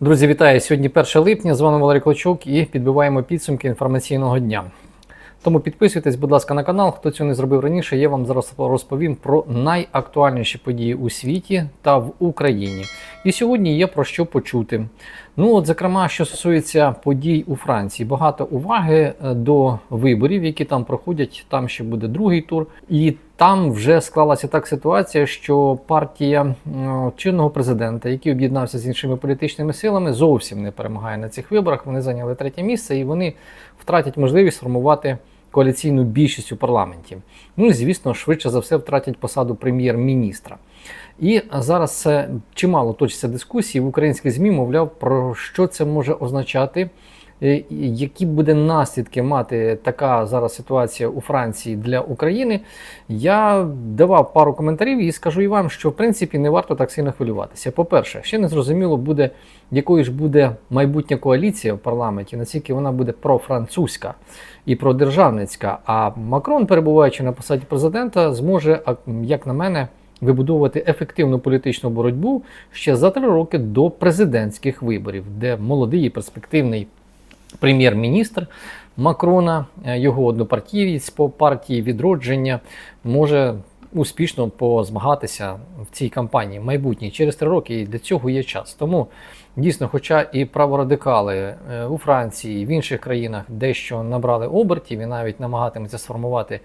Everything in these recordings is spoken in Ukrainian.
Друзі, вітаю! Сьогодні 1 липня. З вами Валерій Клочук і підбиваємо підсумки інформаційного дня. Тому підписуйтесь, будь ласка, на канал. Хто цього не зробив раніше, я вам зараз розповім про найактуальніші події у світі та в Україні. І сьогодні є про що почути. Ну, от, зокрема, що стосується подій у Франції, багато уваги е, до виборів, які там проходять. Там ще буде другий тур, і там вже склалася так ситуація, що партія чинного президента, який об'єднався з іншими політичними силами, зовсім не перемагає на цих виборах. Вони зайняли третє місце і вони втратять можливість формувати коаліційну більшість у парламенті. Ну і звісно, швидше за все втратять посаду прем'єр-міністра. І зараз чимало точиться дискусії в українських ЗМІ, мовляв, про що це може означати, які буде наслідки мати така зараз ситуація у Франції для України. Я давав пару коментарів і скажу і вам, що в принципі не варто так сильно хвилюватися. По-перше, ще не зрозуміло буде, якою ж буде майбутня коаліція в парламенті, наскільки вона буде профранцузька і продержавницька. А Макрон, перебуваючи на посаді президента, зможе, як на мене, вибудовувати ефективну політичну боротьбу ще за три роки до президентських виборів, де молодий і перспективний прем'єр-міністр Макрона, е, його однопартієць по партії відродження може успішно позмагатися в цій кампанії в майбутній через три роки, і для цього є час. Тому дійсно, хоча і праворадикали е, у Франції, в інших країнах дещо набрали обертів і навіть намагатимуться сформувати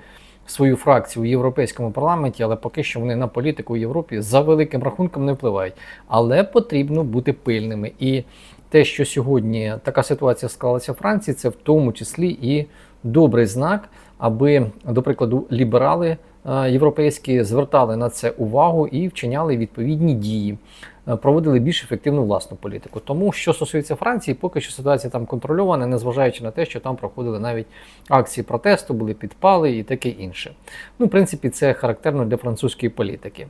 свою фракцію у європейському парламенті, але поки що вони на політику в Європі за великим рахунком не впливають. Але потрібно бути пильними. І те, що сьогодні така ситуація склалася в Франції, це в тому числі і добрий знак, аби, до прикладу, ліберали е, європейські звертали на це увагу і вчиняли відповідні дії, проводили більш ефективну власну політику. Тому що стосується Франції, поки що ситуація там контрольована, незважаючи на те, що там проходили навіть акції протесту, були підпали і таке інше. Ну, в принципі, це характерно для французької політики.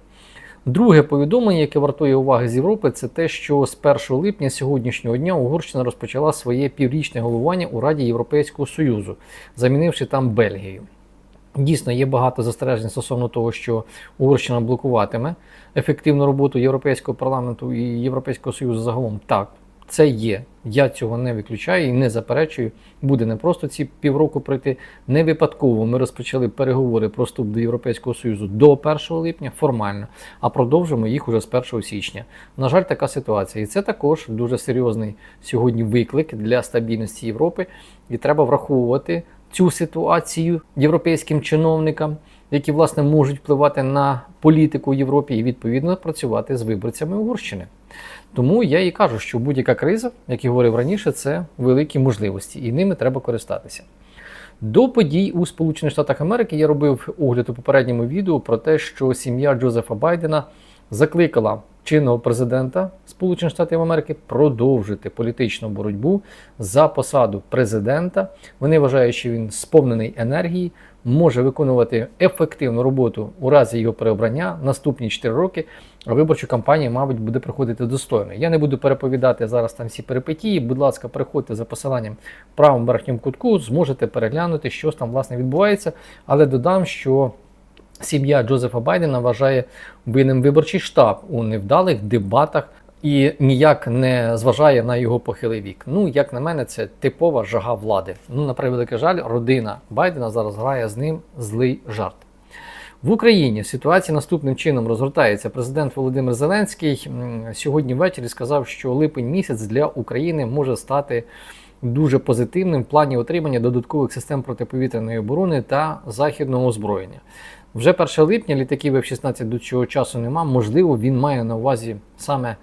Друге повідомлення, яке вартує уваги з Європи, це те, що з 1 липня сьогоднішнього дня Угорщина розпочала своє піврічне головування у Раді Європейського Союзу, замінивши там Бельгію. Дійсно, є багато застережень стосовно того, що Угорщина блокуватиме ефективну роботу Європейського парламенту і Європейського Союзу загалом. Так, це є. Я цього не виключаю і не заперечую. Буде не просто ці півроку пройти. Не випадково ми розпочали переговори про вступ до Європейського Союзу до 1 липня формально, а продовжимо їх уже з 1 січня. На жаль, така ситуація. І це також дуже серйозний сьогодні виклик для стабільності Європи. І треба враховувати цю ситуацію європейським чиновникам, які власне можуть впливати на політику в Європі і відповідно працювати з виборцями Угорщини. Тому я і кажу, що будь-яка криза, як я говорив раніше, це великі можливості, і ними треба користатися. До подій у Сполучених Штатах Америки я робив огляд у попередньому відео про те, що сім'я Джозефа Байдена закликала чинного президента Сполучених Штатів Америки продовжити політичну боротьбу за посаду президента. Вони вважають, що він сповнений енергії, може виконувати ефективну роботу у разі його переобрання наступні 4 роки. А виборчу кампанію, мабуть, буде проходити достойно. Я не буду переповідати зараз там всі перипетії. Будь ласка, переходьте за посиланням в правому верхньому кутку, зможете переглянути, що там власне відбувається. Але додам, що сім'я Джозефа Байдена вважає винним виборчий штаб у невдалих дебатах і ніяк не зважає на його похилий вік. Ну, як на мене, це типова жага влади. Ну, на превеликий жаль, родина Байдена зараз грає з ним злий жарт. В Україні ситуація наступним чином розгортається. Президент Володимир Зеленський сьогодні ввечері сказав, що липень місяць для України може стати дуже позитивним в плані отримання додаткових систем протиповітряної оборони та західного озброєння. Вже 1 липня літаків F-16 до цього часу нема. Можливо, він має на увазі саме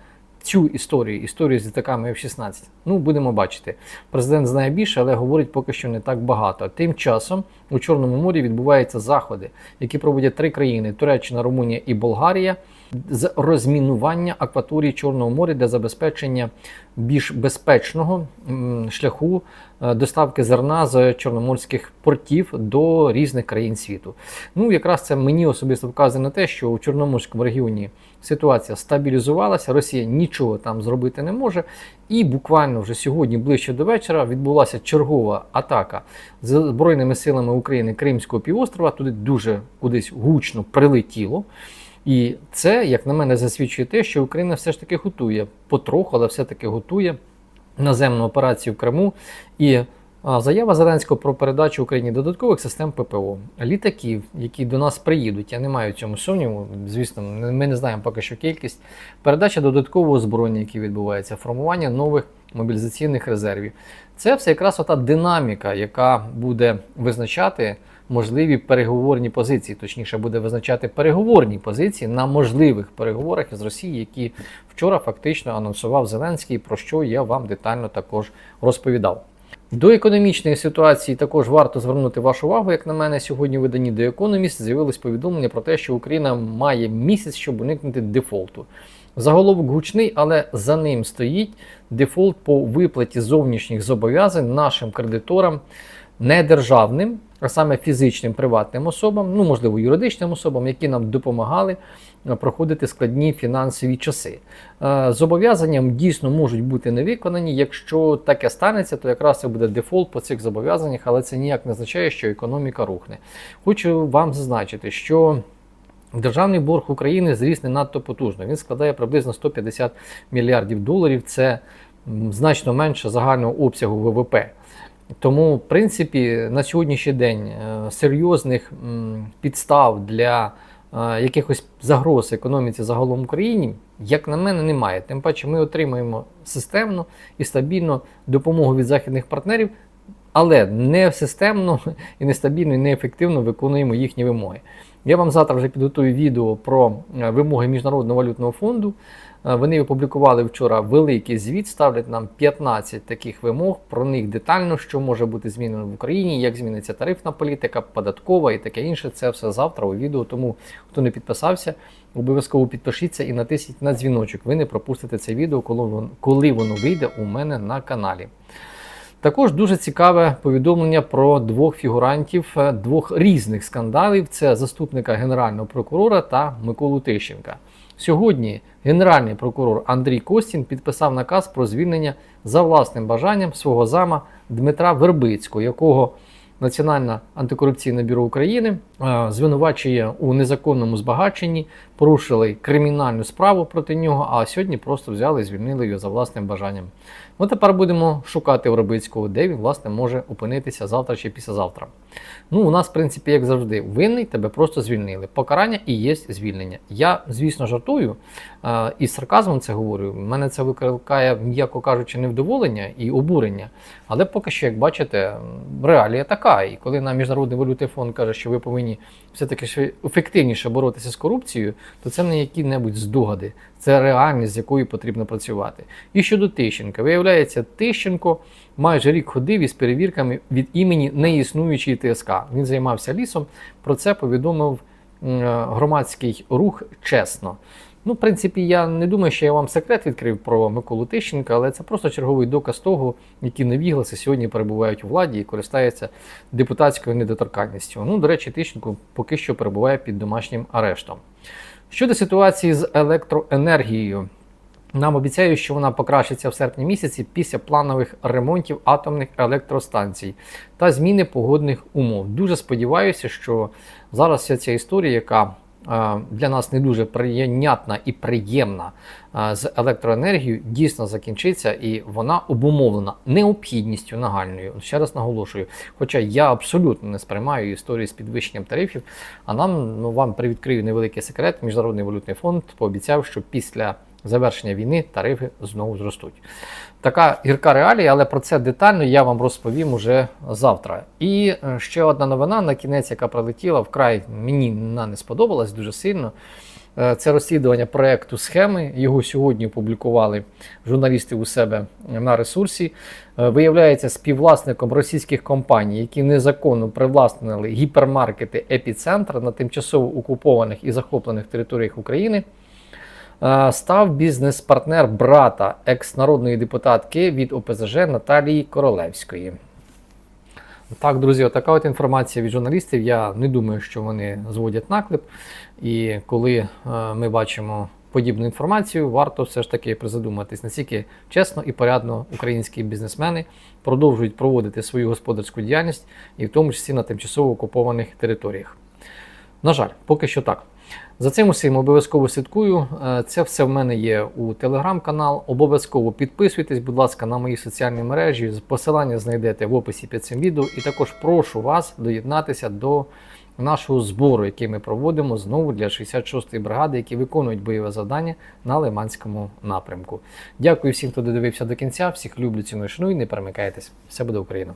цю історію, історію з літаками F-16. Ну, будемо бачити. Президент знає більше, але говорить поки що не так багато. Тим часом у Чорному морі відбуваються заходи, які проводять три країни: Туреччина, Румунія і Болгарія. З розмінування акваторії Чорного моря для забезпечення більш безпечного шляху е, доставки зерна з чорноморських портів до різних країн світу. Ну, якраз це мені особисто вказує на те, що у Чорноморському регіоні ситуація стабілізувалася, Росія нічого там зробити не може. І буквально вже сьогодні, ближче до вечора, відбулася чергова атака з Збройними силами України Кримського півострова. Туди дуже кудись гучно прилетіло. І це, як на мене, засвідчує те, що Україна все ж таки готує потроху, але все-таки готує наземну операцію в Криму. І заява Зеленського про передачу Україні додаткових систем ППО, літаків, які до нас приїдуть. Я не маю цьому сумніву. Звісно, ми не знаємо поки що кількість. Передача додаткового озброєння, яке відбувається, формування нових мобілізаційних резервів. Це все якраз ота динаміка, яка буде визначати можливі переговорні позиції, точніше, буде визначати переговорні позиції на можливих переговорах із Росією, які вчора фактично анонсував Зеленський, про що я вам детально також розповідав. До економічної ситуації також варто звернути вашу увагу, як на мене, сьогодні в виданні The з'явилось повідомлення про те, що Україна має місяць, щоб уникнути дефолту. Заголовок гучний, але за ним стоїть дефолт по виплаті зовнішніх зобов'язань нашим кредиторам недержавним, а саме фізичним приватним особам, ну можливо, юридичним особам, які нам допомагали е, проходити складні фінансові часи. Е, Зобов'язанням дійсно можуть бути не виконані. Якщо таке станеться, то якраз це буде дефолт по цих зобов'язаннях, але це ніяк не означає, що економіка рухне. Хочу вам зазначити, що Державний борг України зріс не надто потужно. Він складає приблизно 150 мільярдів доларів. Це значно менше загального обсягу ВВП. Тому, в принципі, на сьогоднішній день е, серйозних підстав для е, якихось загроз економіці загалом в Україні, як на мене, немає. Тим паче, ми отримуємо системну і стабільну допомогу від західних партнерів, але не системно і нестабільно, і неефективно виконуємо їхні вимоги. Я вам завтра вже підготую відео про е, вимоги Міжнародного валютного фонду. Е, Вони опублікували вчора великий звіт, ставлять нам 15 таких вимог. Про них детально, що може бути змінено в Україні, як зміниться тарифна політика, податкова і таке інше. Це все завтра у відео. Тому хто не підписався, обов'язково підпишіться і натисніть на дзвіночок. Ви не пропустите це відео, коли воно вийде у мене на каналі. Також дуже цікаве повідомлення про двох фігурантів е, двох різних скандалів: це заступника генерального прокурора та Миколу Тищенка. Сьогодні генеральний прокурор Андрій Костін підписав наказ про звільнення за власним бажанням свого зама Дмитра Вербицького, якого Національне антикорупційне бюро України звинувачує у незаконному збагаченні, порушили кримінальну справу проти нього, а сьогодні просто взяли і звільнили його за власним бажанням. Ми тепер будемо шукати Вербицького, де він власне може опинитися завтра чи післязавтра. Ну, у нас, в принципі, як завжди, винний тебе просто звільнили. Покарання і є звільнення. Я, звісно, жартую і з сарказмом це говорю. Мене це викликає, м'яко кажучи, невдоволення і обурення. Але поки що, як бачите, реалія така. І коли нам Міжнародний валютний фонд каже, що ви повинні все-таки ще ефективніше боротися з корупцією, то це не які-небудь здогади. Це реальність, з якою потрібно працювати. І щодо Тищенка, виявляється, Тищенко майже рік ходив із перевірками від імені неіснуючої ТСК. Він займався лісом. Про це повідомив е, громадський рух чесно. Ну, в принципі, я не думаю, що я вам секрет відкрив про Миколу Тищенка, але це просто черговий доказ того, які невігласи сьогодні перебувають у владі і користаються депутатською недоторканністю. Ну, до речі, Тищенко поки що перебуває під домашнім арештом. Щодо ситуації з електроенергією, нам обіцяють, що вона покращиться в серпні місяці після планових ремонтів атомних електростанцій та зміни погодних умов. Дуже сподіваюся, що зараз вся ця історія, яка для нас не дуже прийнятна і приємна з електроенергією, дійсно закінчиться, і вона обумовлена необхідністю нагальною. Ще раз наголошую. Хоча я абсолютно не сприймаю історію з підвищенням тарифів, а нам ну вам привідкрию невеликий секрет. Міжнародний валютний фонд пообіцяв, що після завершення війни тарифи знову зростуть. Така гірка реалія, але про це детально я вам розповім уже завтра. І е, ще одна новина на кінець, яка прилетіла, вкрай мені вона не сподобалась дуже сильно. Е, Це розслідування проекту схеми. Його сьогодні опублікували журналісти у себе на ресурсі. Е, Виявляється, співвласником російських компаній, які незаконно привласнили гіпермаркети епіцентр на тимчасово окупованих і захоплених територіях України. Е, Став бізнес-партнер брата екс-народної депутатки від ОПЗЖ Наталії Королевської. Так, друзі, отака от інформація від журналістів. Я не думаю, що вони зводять наклеп. І коли е, ми бачимо подібну інформацію, варто все ж таки призадуматись, наскільки чесно і порядно українські бізнесмени продовжують проводити свою господарську діяльність, і в тому числі на тимчасово окупованих територіях. На жаль, поки що так. За цим усім обов'язково слідкую. Е, Це все в мене є у телеграм-канал. Обов'язково підписуйтесь, будь ласка, на мої соціальні мережі. Посилання знайдете в описі під цим відео. І також прошу вас доєднатися до нашого збору, який ми проводимо знову для 66-ї бригади, які виконують бойове завдання на Лиманському напрямку. Дякую всім, хто додивився до кінця. Всіх люблю, ціную, шаную. Не перемикайтесь. Все буде Україна!